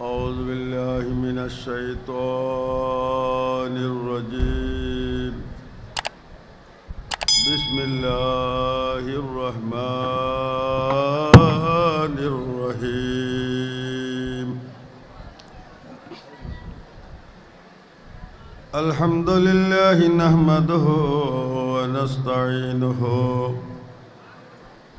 أعوذ بالله من الشيطان الرجيم. بسم الله الرحمن الرحيم. الحمد لله نحمده ونستعينه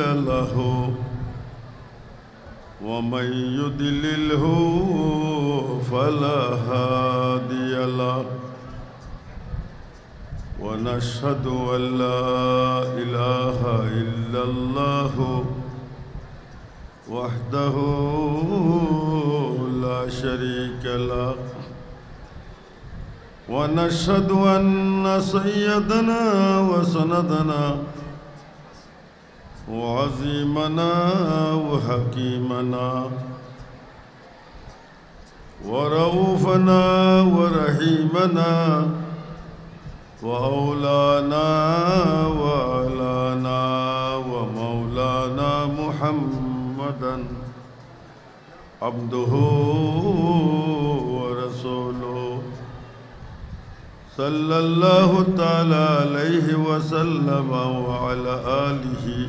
له ومن يضلله فلا هادي له ونشهد أن لا إله إلا الله وحده لا شريك له ونشهد أن سيدنا وسندنا وعظيمنا وحكيمنا ورؤوفنا ورحيمنا وأولانا وأولانا ومولانا محمدا عبده ورسوله صلى الله تعالى عليه وسلم وعلى آله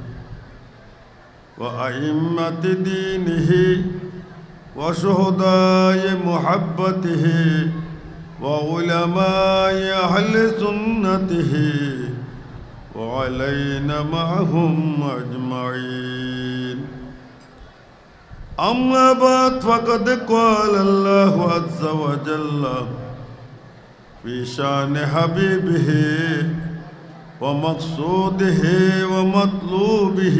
وأئمة دينه وشهداء محبته وعلماء أهل سنته وعلينا معهم أجمعين أما بعد فقد قال الله عز وجل في شان حبيبه ومقصوده ومطلوبه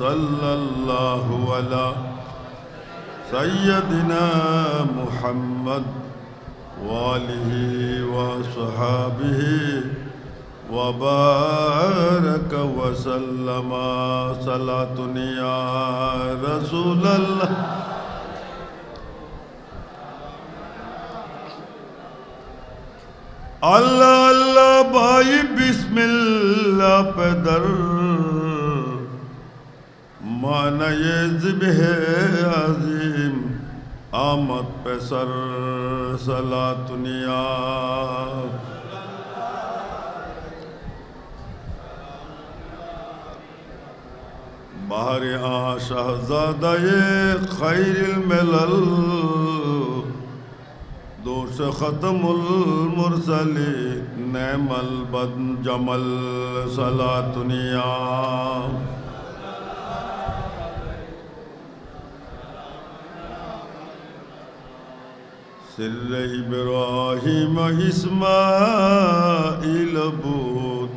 صلى الله على سيدنا محمد وآله وصحابه وبارك وسلم صلاة يا رسول الله. الله الله بھائی بسم اللہ پدر مانا یہ ذب عظیم۔ آمد پہ سر سلا دنیا۔ بہر آ شہزادہ یہ خیر الملل۔ دوش ختم المرسل نعم البد جمل سلا دنیا۔ سر إبراهيم إسماعيل بود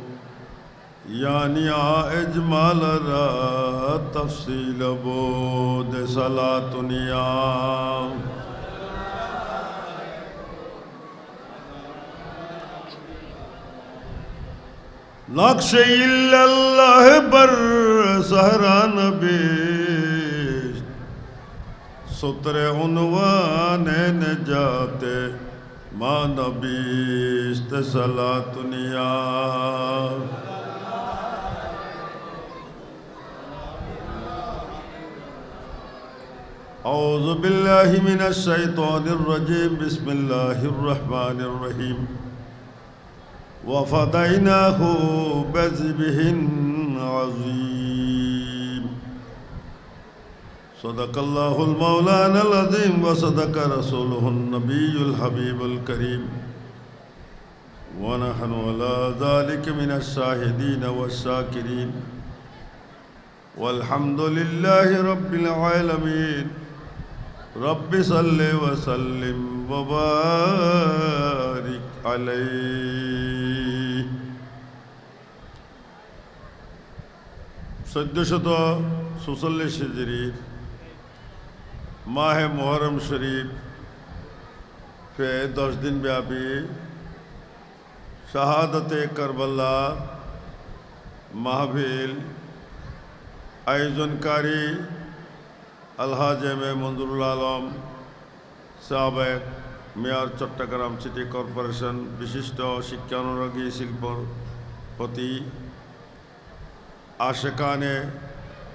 يعني اجمال را تفصيل بود. صلاة نيام لاكش إلا الله بر سهران بيت سطر عنوان نجات ما نبی استسلا دنیا اعوذ بالله من الشیطان الرجیم بسم الله الرحمن الرحیم وفدیناہ بذبح عظیم صدق الله المولانا العظيم وصدق رسوله النبي الحبيب الكريم. ونحن على ذلك من الشاهدين والشاكرين. والحمد لله رب العالمين. رب صل وسلم وبارك عليه. سجدشتا سوصل شجرير মাহে মোহরম শরীফ পে দশ দিন ব্যাপী শাহাদতে করবল্লা মাহফিল আয়োজনকারী আলহাজ এম এ মঞ্জুরুল আলম, সাবেক মেয়র চট্টগ্রাম সিটি কর্পোরেশন বিশিষ্ট শিক্ষানুরাগী শিল্পপতি আশেকানে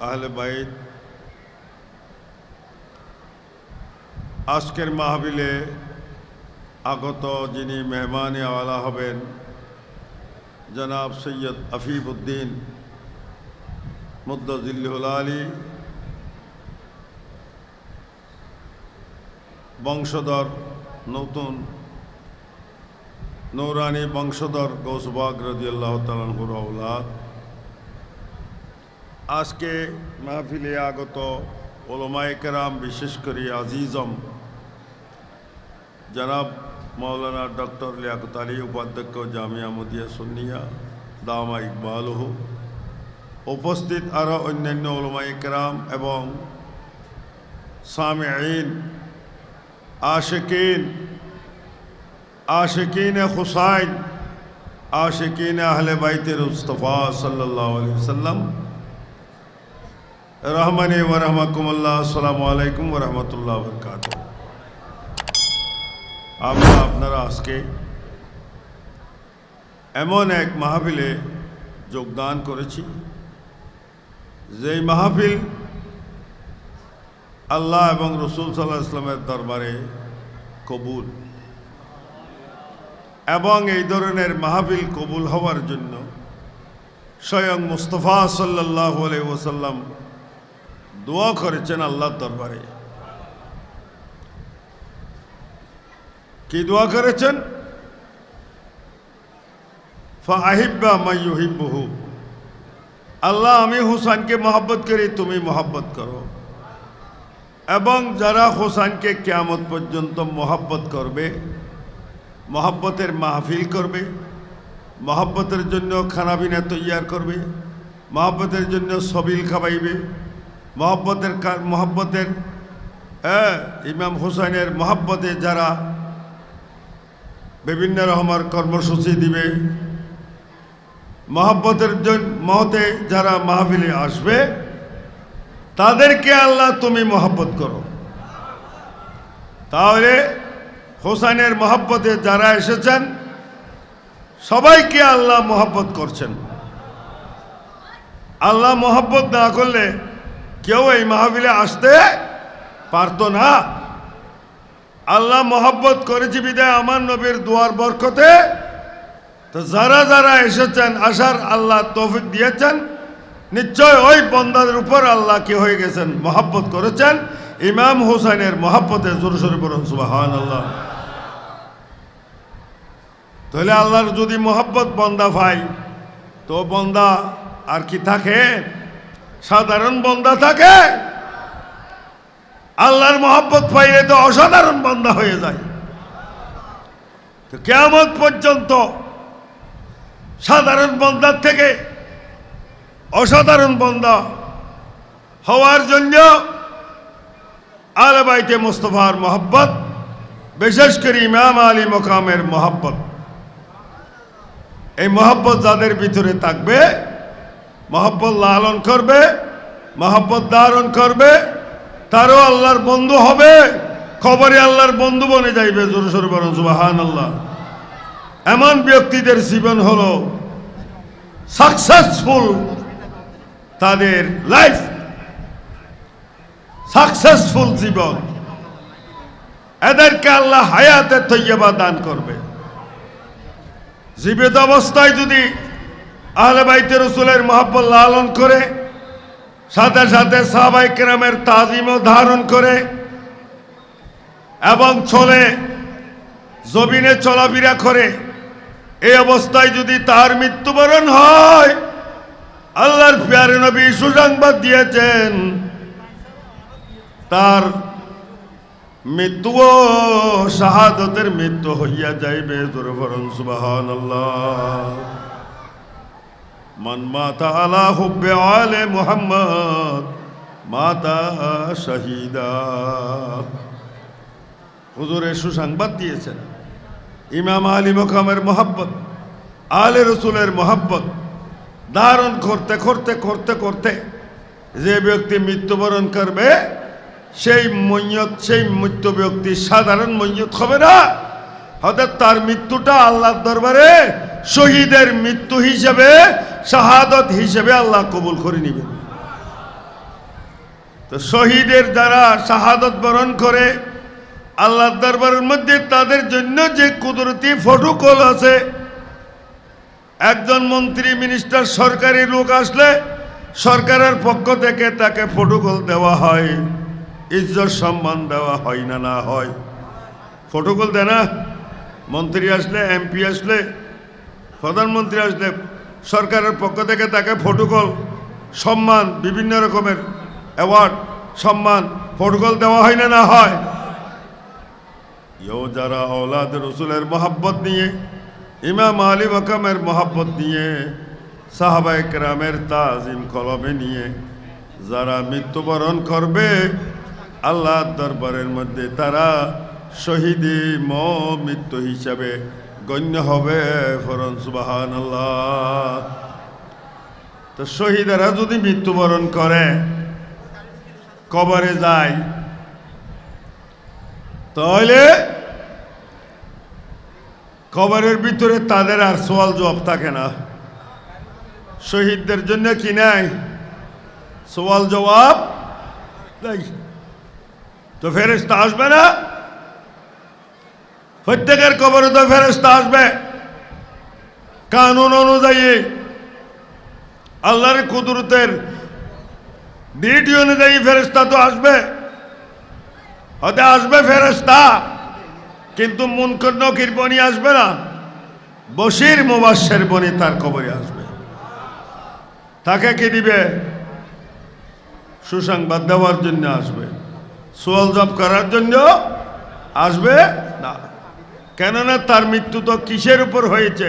আহলে বাইত আজকের মাহবিলে আগত যিনি মেহমানে আওয়ালা হবেন, জনাব সৈয়দ আফিফ উদ্দিন মুদ্দিল্লুল আলী, বংশধর নতুন নৌরানি বংশধর গৌসবাগ রদিয়াল্লাহ তালানহুর আউলাদ আজকে মাহফিলে আগত ওলমায় কেরাম, বিশেষ করে আজিজম জনাব মৌলানা ডক্টর লিয়াকত আলী, উপাধ্যক্ষ জামিয়া মদিয়া সুন্নিয়া, দামা ইকবালহু উপস্থিত আরও অন্যান্য কেরাম এবং সামিঈন, আশিকিন আশিকিন হুসাইন, আশিকিন আহলে বাইতের মুস্তফা সাল্লাল্লাহু আলাইহি সাল্লাম রহমানি ওয়া রাহমাকুমুল্লাহ। আসসালামু আলাইকুম ওয়া রাহমাতুল্লাহ ওয়া বারাকাতুহু। আমরা আপনারা আজকে এমন এক মাহফিলে যোগদান করেছি। যেই মাহফিল আল্লাহ এবং রসুল সাল্লাহ ইসলামের দরবারে কবুল। এবং এই ধরনের মাহফিল কবুল হওয়ার জন্য স্বয়ং মুস্তফা সাল্লাহ ওসাল্লাম দোয়া করেছেন আল্লাহর দরবারে। কি দোয়া করেছেন? মাইহিব্বহু আল্লাহ, আমি হুসানকে মহব্বত করি, তুমি মহব্বত করো। এবং যারা হোসানকে কেয়ামত পর্যন্ত মহব্বত করবে, মহব্বতের মাহফিল করবে, মহব্বতের জন্য খানাবিনা তৈয়ার করবে, মহব্বতের জন্য সবিল খাবাইবে মহব্বতের মহব্বতের হ্যাঁ ইমাম হুসাইনের মহব্বতে যারা বিভিন্ন রকমের কর্মসূচি দিবে। মহব্বতের মহতে যারা মাহফিলে আসবে, তাদেরকে আল্লাহ তুমি মহব্বত করো। তাহলে হোসাইনের মহব্বতে যারা এসেছেন, সবাইকে আল্লাহ মহব্বত করছেন। আল্লাহ মহব্বত না করলে কেউ এই মাহফিলে আসতে পারতো না। আল্লাহ মহব্বত করেছি বিদায় আমার নবীর দুয়ার বরকতে, তো যারা যারা এসেছেন, আসার আল্লাহ তৌফিক দিয়েছেন, নিশ্চয় ওই বন্দাদের উপর আল্লাহ কি হয়ে গেছেন, মহাব্বত করেছেন। ইমাম হুসাইনের মহাব্বতে জোর সরে বলুন সুবাহান আল্লাহ তাহলে আল্লাহর যদি মহাব্বত বন্দা ভাই, তো বন্দা আর কি থাকে? সাধারণ বন্দা থাকে? আল্লাহর মহাব্বত পাইলে তো অসাধারণ বন্দা হয়ে যায়। তো কেমন পর্যন্ত সাধারণ বন্দার থেকে অসাধারণ বন্দা হওয়ার জন্য আলবাইতে মুস্তফার মোহব্বত, বিশেষ করে ইমাম আলী মোকামের মোহব্বত। এই মহব্বত যাদের ভিতরে থাকবে, মহব্বত লালন করবে, মহব্বত ধারণ করবে তারও আল্লাহর বন্ধু হবে খবরে আল্লাহর বন্ধু বনে যাইবে, জোর সোর বরং সুবাহান আল্লাহ এমন ব্যক্তিদের জীবন হলো সাকসেসফুল তাদের লাইফ সাকসেসফুল জীবন। এদেরকে আল্লাহ হায়াতে তৈয়বা দান করবে। জীবিত অবস্থায় যদি আহলে বাইতে রসুলের মহাব্বত লালন করে সাথে সাথে সাহাবাই কেরামের তাজিমও ধারণ করে এবং চলে, জমিনে চলাফেরা করে। এই অবস্থায় যদি তার মৃত্যুবরণ হয়, আল্লাহর প্যারে নবী সুসংবাদ দিয়েছেন, তার মৃত্যুও শাহাদতের মৃত্যু হইয়া যাইবে। দুর্ভরণ সুবাহান মাতা আলা হুব্বে আলে মুহাম্মদ, মাতা শহীদা। হুজুরের সুসংবাদ দিয়েছেন। ইমাম আলী মকামের মোহাব্বত, আলে রসুলের মোহাব্বত ধারণ করতে করতে করতে করতে যে ব্যক্তি মৃত্যুবরণ করবে, সেই মৈয়ত, সেই মৃত্যু ব্যক্তি সাধারণ মৈয়ত হবে না। হয়তো তার মৃত্যুটা আল্লাহর দরবারে শহীদের মৃত্যু হিসেবে, শাহাদত হিসেবে আল্লাহ কবুল করে নিবে তো শহীদের যারা শাহাদত বরণ করে আল্লাহ দরবারের মধ্যে তাদের জন্য যে কুদরতি ফটোকল আছে, একজন মন্ত্রী, মিনিস্টার, সরকারি লোক আসলে সরকারের পক্ষ থেকে তাকে ফটোকল দেওয়া হয়। ইজ্জত সম্মান দেওয়া হয় না না হয়। ফটোকল দেয় না। মন্ত্রী আসলে, এমপি আসলে প্রধানমন্ত্রী আসলে সরকারের পক্ষ থেকে তাকে ফটোকল সম্মান, বিভিন্ন রকমের অ্যাওয়ার্ড সম্মান ফটোকল দেওয়া হয় না না হয়। ইয়ো যারা ওলাদ রসুলের মহাব্বত নিয়ে, ইমাম আলী মকামের মহাব্বত নিয়ে সাহাবায় রামের তাজিম কলমে নিয়ে যারা মৃত্যুবরণ করবে আল্লাহ দরবারের মধ্যে তারা শহীদ ম মৃত্যু হিসাবে গণ্য হবে, ফরন সুবাহান আল্লাহ তো শহীদেরা যদি মৃত্যুবরণ করে, কবরে যায়, তাহলে কবরের ভিতরে তাদের আর সোয়াল জবাব থাকে না। শহীদদের জন্য কি নাই? সোয়াল জবাব তো ফেরেস্তা আসবে না। প্রত্যেকের কবরে তো ফেরেস্তা আসবে। কানুন অনুযায়ী আল্লাহর কুদরতের ডিউটি অনুযায়ী ফেরেস্তা তো আসবে। হতে আসবে ফেরেস্তা কিন্তু মুনকর নকির বনি আসবে না। বসির মুবাসের বনি তার কবরে আসবে। তাকে কি দিবে? সুসংবাদ দেওয়ার জন্য আসবে। সোয়াল জব করার জন্য আসবে না। কেননা তার মৃত্যু তো কিসের উপর হয়েছে?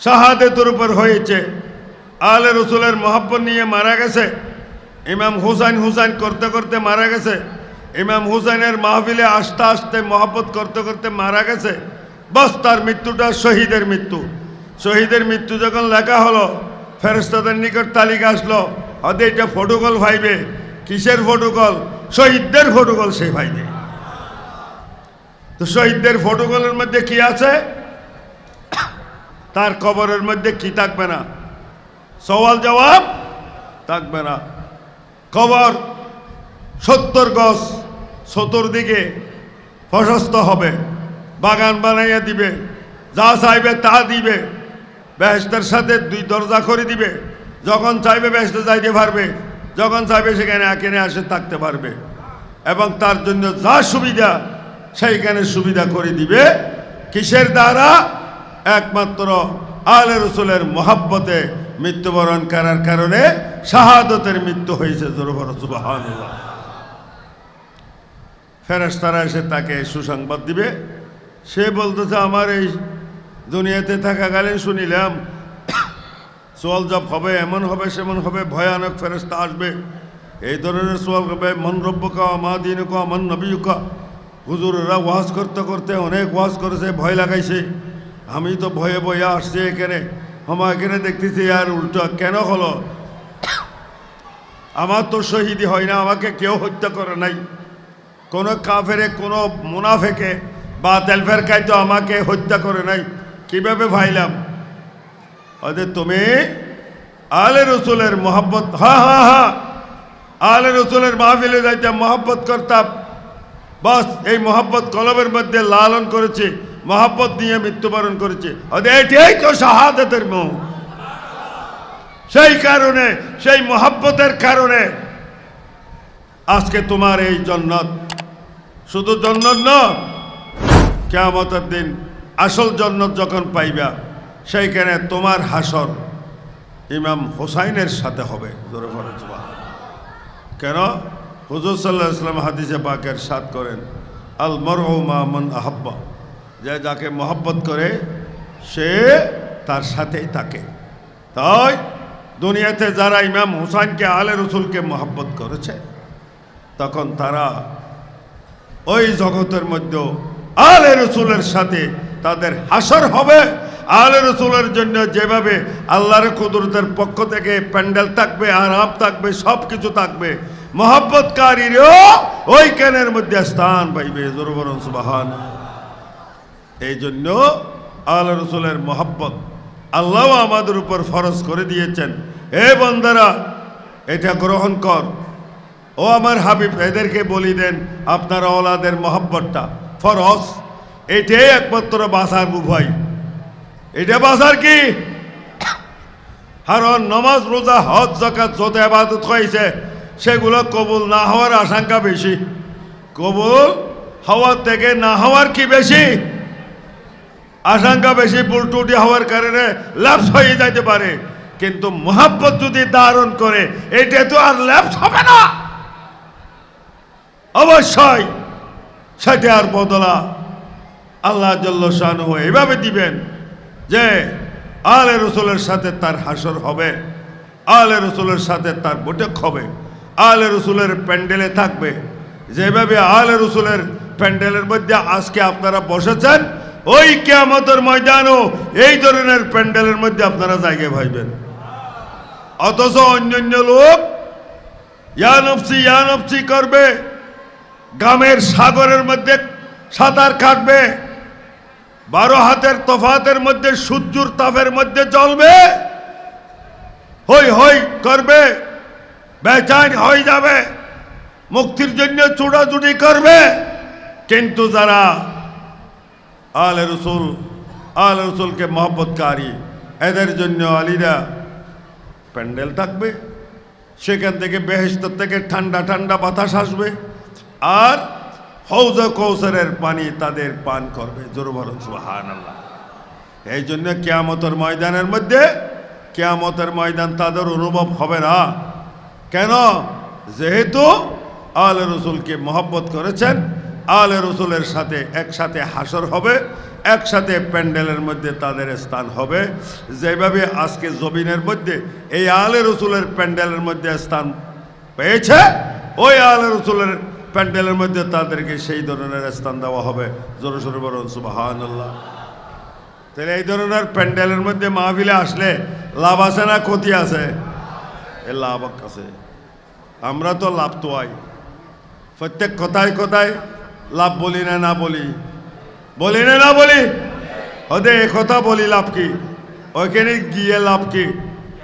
শাহাদেতের উপর হয়েছে। আলে রসুলের মহাব্বত নিয়ে মারা গেছে। ইমাম হুসাইন হুসাইন করতে করতে মারা গেছে। ইমাম হুসাইনের মাহফিলে আসতে আসতে মহাব্বত করতে করতে মারা গেছে। বস তার মৃত্যুটা শহীদের মৃত্যু। শহীদের মৃত্যু যখন লেখা হলো ফেরস্তাদের নিকট তালিকা আসলো হয়তো এটা ফটোকল ভাইবে। কিসের ফটোকল? শহীদদের ফটোকল সেই ভাইবে। তো শহীদদের ফটোকলের মধ্যে কি আছে? তার কবরের মধ্যে কি থাকবে না? সওয়াল জবাব, থাকবে না। কবর সত্তর গজ চতুর্দিকে প্রশস্ত হবে। বাগান বানাইয়া দিবে, যা চাইবে তা দিবে। বেহেস্তের সাথে দুই দরজা করে দিবে। যখন চাইবে বেহেস্তে যাইতে পারবে, যখন চাইবে সেখানে এখানে আসে থাকতে পারবে। এবং তার জন্য যা সুবিধা সেইখানে সুবিধা করে দিবে। কিসের দ্বারা? একমাত্র আলে রসুলের মহাব্বতে মৃত্যুবরণ করার কারণে শাহাদতের মৃত্যু হয়েছে জোরবর সুবাহানুল্লাহ। ফেরেস্তারা এসে তাকে সুসংবাদ দিবে। সে বলতেছে, আমার এই দুনিয়াতে থাকাকালীন শুনিলাম, সোয়াল জব হবে, এমন হবে, সেমন হবে, ভয়ানক ফেরেস্তা আসবে। এই ধরনের সোয়াল হবে, মন রব্বকা, মা দিনকা, মন নবীকা হুজুরেরা ওয়াজ করতে করতে অনেক ওয়াজ করেছে, ভয় লাগাইছে। আমি তো ভয়ে ভয়ে আসছি এখানে। আমার এখানে দেখতেছি আর উল্টো কেন হলো? আমার তো শহীদি হয় না, আমাকে কেউ হত্যা করে নাই। কোনো কাফেরে, কোনো মুনাফেকে বা তেলফের তো আমাকে হত্যা করে নাই। কীভাবে ভাইলাম? ওদের তুমি আলে রসুলের মোহাব্বত, হা হা হা। আলে রসুলের মাহফিলে যাইতে মহব্বত করতাম। বাস, এই মহব্বত কলবের মধ্যে লালন করেছে, মহব্বত নিয়ে মৃত্যুবরণ করেছে। এটাই তো শাহাদতের মুখ সেই কারণে, সেই মহব্বতের কারণে আজকে তোমার এই জন্নত। শুধু জন্নত ন কেমতের দিন আসল জন্নত যখন পাইবা, সেইখানে তোমার হাসর ইমাম হোসাইনের সাথে হবে। কেন? হুজুর সাল্লাহ ইসলাম হাদিসে পাকের সাত করেন, আল মর মন আহাব্বা। যে যাকে মহব্বত করে, সে তার সাথেই থাকে। তাই দুনিয়াতে যারা ইমাম হুসাইনকে আলে রসুলকে মহব্বত করেছে, তখন তারা ওই জগতের মধ্যে আলে রসুলের সাথে তাদের হাসর হবে। আলে রসুলের জন্য যেভাবে আল্লাহর কুদরতের পক্ষ থেকে প্যান্ডেল থাকবে, আরাম থাকবে সব কিছু থাকবে মহব্বতকারীরও ওই ক্যানের মধ্যে স্থান পাইবে জোরবরণ সুবাহান এই জন্য আল্লাহ রসুলের মহব্বত আল্লাহ আমাদের উপর ফরজ করে দিয়েছেন। হে বন্দারা, এটা গ্রহণ কর। ও আমার হাবিব, এদেরকে বলি দেন আপনার ওলাদের মহব্বতটা। ফরজ, এটাই একমাত্র বাসার উভয়। এটা বাসার কি? কারণ নমাজ, রোজা, হজ জাকাত যত আবাদত হয়েছে সেগুলো কবুল না হওয়ার আশঙ্কা বেশি। কবুল হওয়ার থেকে না হওয়ার কি বেশি? আশঙ্কা বেশি পুলটুটি হওয়ার কারণে ল্যাপস হয়ে যাইতে পারে। কিন্তু মোহাব্বত যদি ধারণ করে, এটা তো আর ল্যাপস হবে না। অবশ্যই সেটা আর বদলা। আল্লাহ জল্লান এভাবে দিবেন যে, আলে রসুলের সাথে তার হাসর হবে, আলে রসুলের সাথে তার বৈঠক হবে। আলে রসুলের প্যান্ডেলে থাকবে। যেভাবে আলে রসুলের প্যান্ডেলের মধ্যে আজকে আপনারা বসেছেন, ওই কেয়ামতের ময়দানও এই ধরনের প্যান্ডেলের মধ্যে আপনারা জায়গায় পাইবেন অথচ অন্যান্য লোক ইয়ানফসি ইয়ানফসি করবে গ্রামের সাগরের মধ্যে সাঁতার কাটবে, বারো হাতের তফাতের মধ্যে সূর্যর তাপের মধ্যে চলবে হই হই করবে। বেচাইন হয়ে যাবে। মুক্তির জন্য চুড়াচুড়ি করবে। কিন্তু যারা আলে রসুল, আলে রসুলকে মহব্বতকারী, এদের জন্য আলীরা প্যান্ডেল থাকবে। সেখান থেকে বেহেস্তর থেকে ঠান্ডা ঠান্ডা বাতাস আসবে। আর হৌজ কৌসরের পানি তাদের পান করবে। জোর বলুন সুহান আল্লাহ এই জন্য কেয়ামতের ময়দানের মধ্যে, কেয়ামতের ময়দান তাদের অনুভব হবে না। কেন? যেহেতু আল রসুলকে মহব্বত করেছেন, আল রসুলের সাথে একসাথে হাসর হবে, একসাথে প্যান্ডেলের মধ্যে তাদের স্থান হবে। যেভাবে আজকে জমিনের মধ্যে এই আলে রসুলের প্যান্ডেলের মধ্যে স্থান পেয়েছে, ওই আলে রসুলের প্যান্ডেলের মধ্যে তাদেরকে সেই ধরনের স্থান দেওয়া হবে। জোর সোর বরুন সুবাহান তাহলে এই ধরনের প্যান্ডেলের মধ্যে মাহফিলে আসলে লাভ আছে না ক্ষতি আছে? এ লাভ আছে। আমরা তো লাভ তো আই। প্রত্যেক কথায় কথায় লাভ বলি না না বলি। বলি না না বলি? ওদের এ কথা বলি লাভ কি? ওইখানে গিয়ে লাভ কি?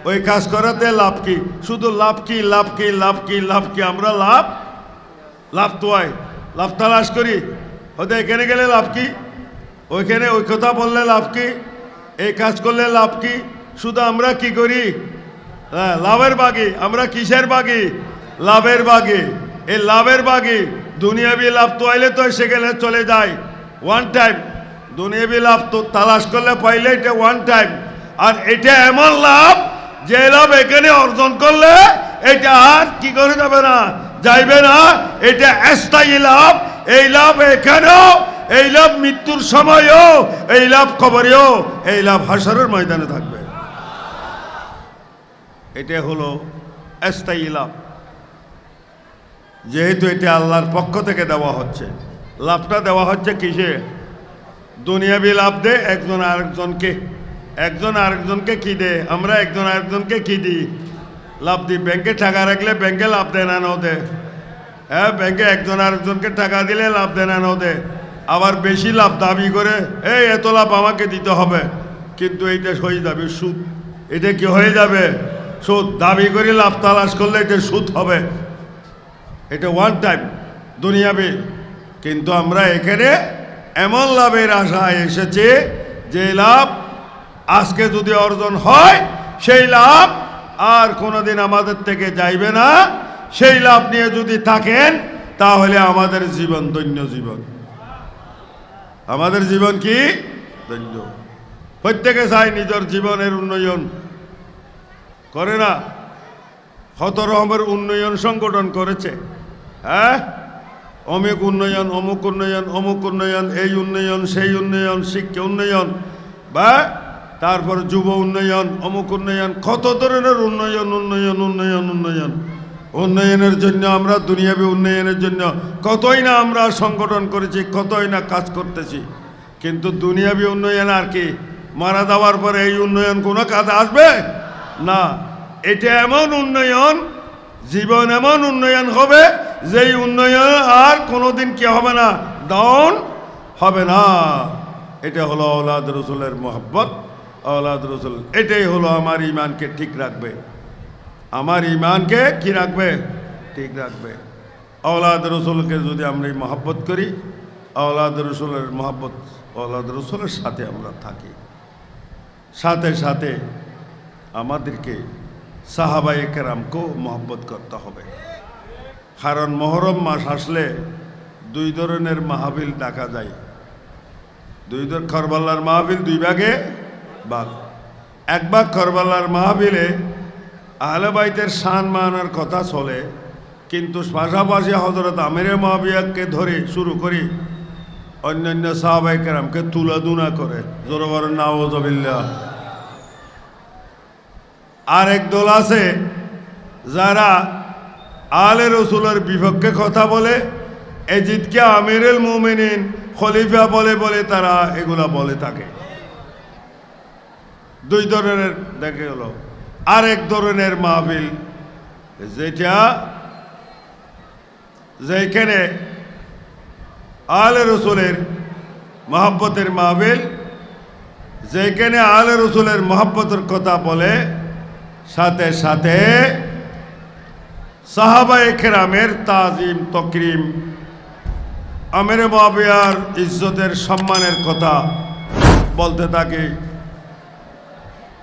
ওই কাজ করাতে লাভ কি? শুধু লাভ কি লাভ কি লাভ কি লাভ কি? আমরা লাভ লাভ তো আয় লাভ তালাশ করি। ওদের এখানে গেলে লাভ কি? ওইখানে ওই কথা বললে লাভ কি? এই কাজ করলে লাভ কি? শুধু আমরা কি করি? হ্যাঁ, লাভের বাগি। আমরা কিসের বাগি? লাভের বাগি। এই লাভের বাগি দুনিয়াবি লাভ তো আইলে তো সেখানে চলে যায়। ওয়ান টাইম দুনিয়াবি লাভ তো তালাশ করলে পাইলে এটা ওয়ান টাইম আর এটা এমন লাভ যে লাভ এখানে অর্জন করলে এটা আর কি করে যাবে না যাইবে না। এটা স্থায়ী লাভ। এই লাভ এখানেও এই লাভ মৃত্যুর সময়ও এই লাভ খবরেও এই লাভ হাসরের ময়দানে থাকবে। এটা হলো লাভ যেহেতু এটা আল্লাহর পক্ষ থেকে দেওয়া হচ্ছে। লাভটা দেওয়া হচ্ছে কিসে? দুনিয়াবি লাভ দে, একজন আরেকজনকে। একজন আরেকজনকে কি দে? আমরা একজন আরেকজনকে কি দিই? লাভ দিই। ব্যাংকে টাকা রাখলে ব্যাংকে লাভ দেয় না, নাও দেয় হ্যাঁ ব্যাংকে একজন আরেকজনকে টাকা দিলে লাভ দেয় না, নাও দেয় আবার বেশি লাভ দাবি করে, এই, এত লাভ আমাকে দিতে হবে। কিন্তু এইটা হয়ে যাবে সুদ। এটা কি হয়ে যাবে? সুদ, দাবি করে লাভ তালাশ করলে এটা সুদ হবে। এটা ওয়ান টাইম দুনিয়াবি। কিন্তু আমরা এখানে এমন লাভের আশায় এসেছি যে লাভ আজকে যদি অর্জন হয়, সেই লাভ আর কোনোদিন আমাদের থেকে যাইবে না। সেই লাভ নিয়ে যদি থাকেন, তাহলে আমাদের জীবন দৈন্য জীবন। আমাদের জীবন কি? দৈন্য। প্রত্যেকে চায় নিজের জীবনের উন্নয়ন। করে না। কত রকমের উন্নয়ন সংগঠন করেছে। হ্যাঁ? অমুক উন্নয়ন অমুক উন্নয়ন অমুক উন্নয়ন, এই উন্নয়ন, সেই উন্নয়ন, শিক্ষা উন্নয়ন, বা তারপর যুব উন্নয়ন, অমুক উন্নয়ন, কত ধরনের উন্নয়ন উন্নয়ন উন্নয়ন উন্নয়ন। উন্নয়নের জন্য আমরা, দুনিয়াবী উন্নয়নের জন্য কতই না আমরা সংগঠন করেছি, কতই না কাজ করতেছি। কিন্তু দুনিয়াবী উন্নয়ন আর কি? মারা যাওয়ার পরে এই উন্নয়ন কোনো কাজ আসবে? না, এটা এমন উন্নয়ন, জীবন এমন উন্নয়ন হবে, যেই উন্নয়ন আর কোনোদিন কি হবে না ডাউন হবে না। এটা হলো আওলাদ রসুলের মোহব্বত, আওলাদ রসুল, এটাই হলো আমার ইমানকে ঠিক রাখবে। আমার ইমানকে কি রাখবে? ঠিক রাখবে। আওলাদ রসুলকে যদি আমরা এই মহব্বত করি, আওলাদ রসুলের মহব্বত, আওলাদ রসুলের সাথে আমরা থাকি। সাথে সাথে আমাদেরকে সাহাবাই কেরামকেও মহব্বত করতে হবে। কারণ মহরম মাস আসলে দুই ধরনের মাহাবিল দেখা যায়। দুই ধর খরবাল্লার মাহবিল দুই ভাগে ভাগ। এক ভাগ খরবাল্লার মাহবিলে আহলে বাইতের শান মানার কথা চলে, কিন্তু পাশাপাশি হজরত আমিরে মাহবিয়াকে ধরে শুরু করি অন্যান্য সাহাবাই কেরামকে তুলাদুনা করে। জোরবার নাওজবিল্লা আর এক দল আছে যারা আলে রসুলের বিপক্ষে কথা বলে, এজিদকে আমিরুল মুমিনিন খলিফা বলে বলে তারা এগুলা বলে থাকে। দুই ধরনের দেখে হলো। এক ধরনের মাহবিল যেটা যেখানে আলে রসুলের মহাব্বতের মাহবিল যেখানে আলে রসুলের মহাব্বতের কথা বলে সাথে সাথে সাহাবায়ে কেরামের তাজিম, তকরিম, আমের মাবিয়ার ইজ্জতের সম্মানের কথা বলতে থাকে।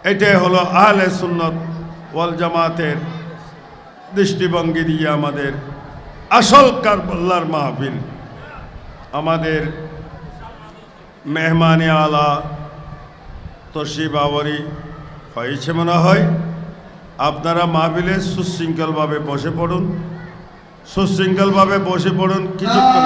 এটাই হলো আহলে সুন্নত ওয়াল জামাতের দৃষ্টিভঙ্গি দিয়ে আমাদের আসল কারবাল্লার মাহফিল। আমাদের মেহমানে আলা তসি বাবরি হয়েছে মনে হয়। আপনারা মাহবিলে সুশৃঙ্খলভাবে বসে পড়ুন। সুশৃঙ্খলভাবে বসে পড়ুন কিছুক্ষণ।